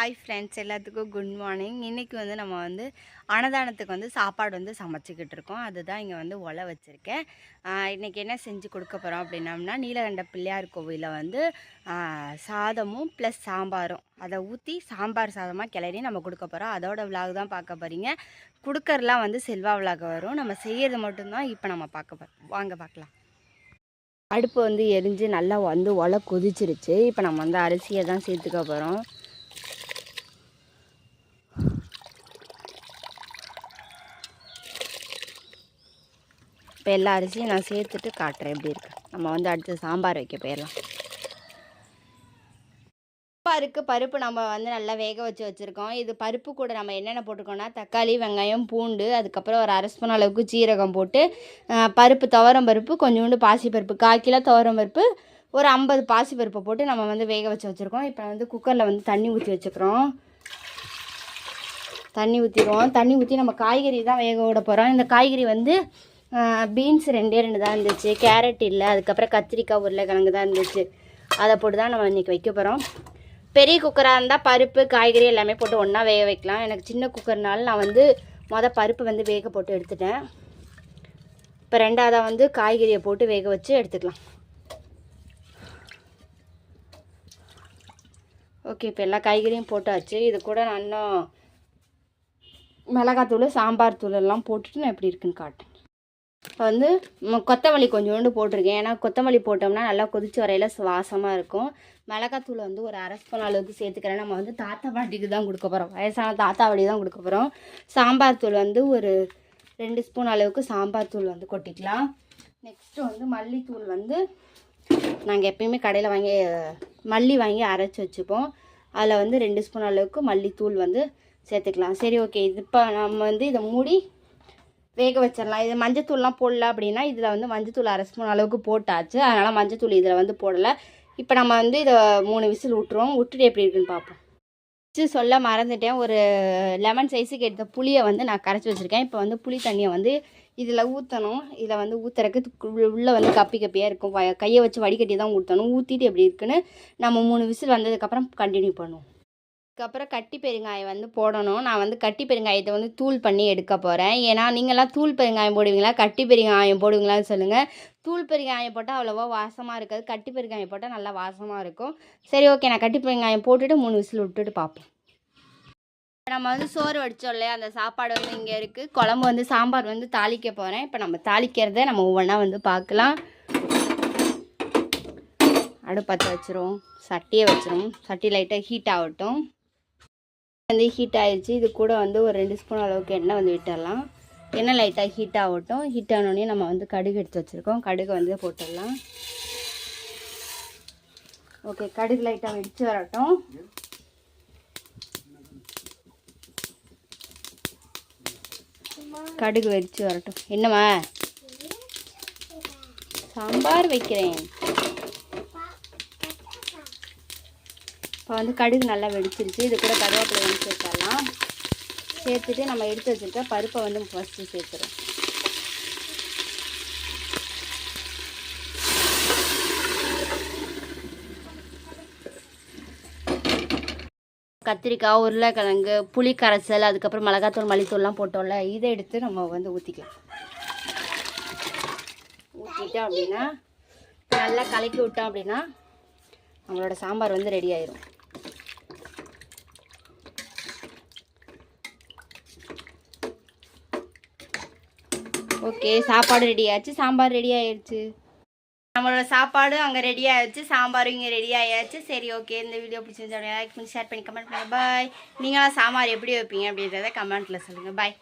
Hi friends எல்லாத்துக்கும் good morning இன்றைக்கி வந்து நம்ம வந்து அன்னதானத்துக்கு வந்து சாப்பாடு வந்து சமைச்சிக்கிட்டு இருக்கோம். அதுதான் இங்கே வந்து ஒலை வச்சுருக்கேன். இன்றைக்கி என்ன செஞ்சு கொடுக்க போகிறோம் அப்படின்னம்னா நீலகண்ட பிள்ளையார் கோவிலில் வந்து சாதமும் ப்ளஸ் சாம்பாரும். அதை ஊற்றி சாம்பார் சாதமாக கிளறி நம்ம கொடுக்க போகிறோம் அதோட விலாக் தான் பார்க்க போகிறீங்க கொடுக்கறலாம் வந்து செல்வா விலாக வரும். நம்ம செய்கிறது மட்டும்தான் இப்போ நம்ம பார்க்க போகிறோம் வாங்க பார்க்கலாம். அடுப்பு வந்து எரிஞ்சு நல்லா வந்து ஒலை கொதிச்சிருச்சு. இப்போ நம்ம வந்து அரிசியை தான் சேர்த்துக்க போகிறோம் இப்போ எல்லா அரிசியும் நான் சேர்த்துட்டு காட்டுறேன் எப்படி இருக்கு. நம்ம வந்து அடுத்து சாம்பார் வைக்க போயிடலாம். சாம்பாருக்கு பருப்பு நம்ம வந்து நல்லா வேக வச்சு வச்சுருக்கோம். இது பருப்பு கூட நம்ம என்னென்ன போட்டிருக்கோம்னா தக்காளி வெங்காயம் பூண்டு அதுக்கப்புறம் ஒரு அரை ஸ்பூன் அளவுக்கு சீரகம் போட்டு பருப்பு துவரம் பருப்பு கொஞ்சோண்டு பாசிப்பருப்பு கால் கிலோ துவரம் பருப்பு ஒரு ஐம்பது பாசிப்பருப்பை போட்டு நம்ம வந்து வேக வச்சு வச்சுருக்கோம். இப்போ வந்து குக்கரில் வந்து தண்ணி ஊற்றி வச்சுக்கிறோம். தண்ணி ஊற்றிடுவோம் தண்ணி ஊற்றி நம்ம காய்கறி தான் வேக விட போகிறோம் இந்த காய்கறி வந்து பீன்ஸ் ரெண்டே ரெண்டு தான் இருந்துச்சு. கேரட் இல்லை அதுக்கப்புறம் கத்திரிக்காய் உருளைக்கிழங்கு தான் இருந்துச்சு. அதை போட்டு தான் நம்ம இன்றைக்கி வைக்க போகிறோம் பெரிய குக்கராக இருந்தால் பருப்பு காய்கறி எல்லாமே போட்டு ஒன்றா வேக வைக்கலாம். எனக்கு சின்ன குக்கர்னால நான் வந்து மொதல் பருப்பு வந்து வேக போட்டு எடுத்துட்டேன். இப்போ ரெண்டாவதாக வந்து காய்கறியை போட்டு வேக வச்சு எடுத்துக்கலாம். ஓகே இப்போ எல்லா காய்கறியும் போட்டாச்சு. இது கூட நான் இன்னும் மிளகாத்தூள் சாம்பார் தூள் எல்லாம் போட்டுட்டு நான் எப்படி இருக்குன்னு காட்டேன் வந்து கொத்தமல்லி கொஞ்சோண்டு போட்டிருக்கேன். ஏன்னா கொத்தமல்லி போட்டோம்னா நல்லா கொதிச்சு வரையில சுவாசமாக இருக்கும். மிளகாத்தூள் வந்து ஒரு அரை ஸ்பூன் அளவுக்கு சேர்த்துக்கிறேன். நம்ம வந்து தாத்தா பாட்டிக்கு தான் கொடுக்க போகிறோம் வயசான தாத்தா பாட்டி தான் கொடுக்க போகிறோம் சாம்பார் தூள் வந்து ஒரு ரெண்டு ஸ்பூன் அளவுக்கு சாம்பார் தூள் வந்து கொட்டிக்கலாம். நெக்ஸ்ட்டு வந்து மல்லித்தூள் வந்து நாங்கள் எப்பயுமே கடையில் வாங்கி மல்லி வாங்கி அரைச்சி வச்சுப்போம். அதில் வந்து ரெண்டு ஸ்பூன் அளவுக்கு மல்லித்தூள் வந்து சேர்த்துக்கலாம். சரி ஓகே. இது இப்போ நம்ம வந்து இதை மூடி வேக வச்சிடலாம். இது மஞ்சத்தூள்லாம் போடல அப்படின்னா இதில் வந்து மஞ்சத்தூள் அரை ஸ்பூன் அளவுக்கு போட்டாச்சு. அதனால் மஞ்சத்தூள் இதில் வந்து போடலை. இப்போ நம்ம வந்து இதை மூணு விசில் விட்டுருவோம் விட்டுட்டு எப்படி இருக்குன்னு பார்ப்போம் வச்சு சொல்ல மறந்துட்டேன். ஒரு லெமன் சைஸுக்கு எடுத்த புளியை வந்து நான் கரைச்சி வச்சுருக்கேன். இப்போ வந்து புளி தண்ணியை வந்து இதில் ஊற்றணும் இதில் வந்து ஊற்றுறக்கு உள்ளே வந்து கப்பி கப்பியாக இருக்கும். வ- கையை வச்சு வடிகட்டி தான் ஊற்றணும் ஊற்றிட்டு எப்படி இருக்குன்னு நம்ம மூணு விசில் வந்ததுக்கப்புறம் கண்டினியூ பண்ணுவோம். அதுக்கப்புறம் கட்டி பெருங்காயம் வந்து போடணும். நான் வந்து கட்டி பெருங்காயத்தை வந்து தூள் பண்ணி எடுக்க போகிறேன் ஏன்னா நீங்களாம் தூள் பெருங்காயம் போடுவீங்களா? கட்டி பெருங்காயம் போடுவீங்களான்னு சொல்லுங்கள் தூள் பெருங்காயம் போட்டால் அவ்வளோவா வாசமாக இருக்காது. கட்டி பெருங்காயம் போட்டால் நல்லா வாசமாக இருக்கும். சரி ஓகே. நான் கட்டி பெருங்காயம் போட்டுட்டு மூணு விசில் விட்டுட்டு பார்ப்போம். நம்ம வந்து சோறு வடிச்சோம் இல்லையா? அந்த சாப்பாடு வந்து இங்கே இருக்குது குழம்பு வந்து சாம்பார் வந்து தாளிக்க போகிறேன் இப்போ நம்ம தாளிக்கிறத நம்ம ஒவ்வொன்றா வந்து பார்க்கலாம். அடுப்பத்தை வச்சிரும் சட்டியை வச்சிரும் சட்டி லைட்டாக ஹீட் ஆகட்டும். வந்து ஹீட் ஆயிடுச்சு இது கூட வந்து ஒரு ரெண்டு ஸ்பூன் அளவுக்கு எண்ணெய் வந்து விட்டுடலாம். எண்ணெய் லைட்டாக ஹீட் ஆகட்டும். ஹீட் ஆனோடனே நம்ம வந்து கடுகு எடுத்து வச்சுருக்கோம். கடுகு வந்து போட்டுடலாம். ஓகே கடுகு லைட்டாக வெடிச்சு வரட்டும். கடுகு வெடிச்சு வரட்டும். என்னம்மா? சாம்பார் வைக்கிறேன். இப்போ வந்து கடுகு நல்லா வெடிச்சிருச்சு. இது கூட கருவேப்பிலை வந்து சேர்த்துடலாம். சேர்த்துட்டு நம்ம எடுத்து வச்சுருக்க பருப்பை வந்து ஃபஸ்ட்டு சேர்த்துறோம். கத்திரிக்காய் உருளைக்கிழங்கு புளி கரைசல் அதுக்கப்புறம் மிளகாத்தூள் மல்லித்தூள்லாம் போட்டோம்ல இதை எடுத்து நம்ம வந்து ஊற்றிக்கலாம் ஊற்றிட்டோம் அப்படின்னா நல்லா கலக்கி விட்டோம் அப்படின்னா நம்மளோட சாம்பார் வந்து ரெடி ஆயிரும். ஓகே சாப்பாடு ரெடி ஆச்சு. சாம்பார் ரெடி ஆயிடுச்சு நம்மளோட சாப்பாடு அங்கே ரெடி ஆயிடுச்சு சாம்பாரும் இங்கே ரெடி ஆயாச்சு. சரி ஓகே. இந்த வீடியோ பிடிச்சிருந்தா லைக் பண்ணி ஷேர் பண்ணி கமெண்ட் பண்ணுங்கள் பாய் நீங்களாம் சாம்பார் எப்படி வைப்பீங்க அப்படின்றத கமெண்ட்டில் சொல்லுங்கள் பாய்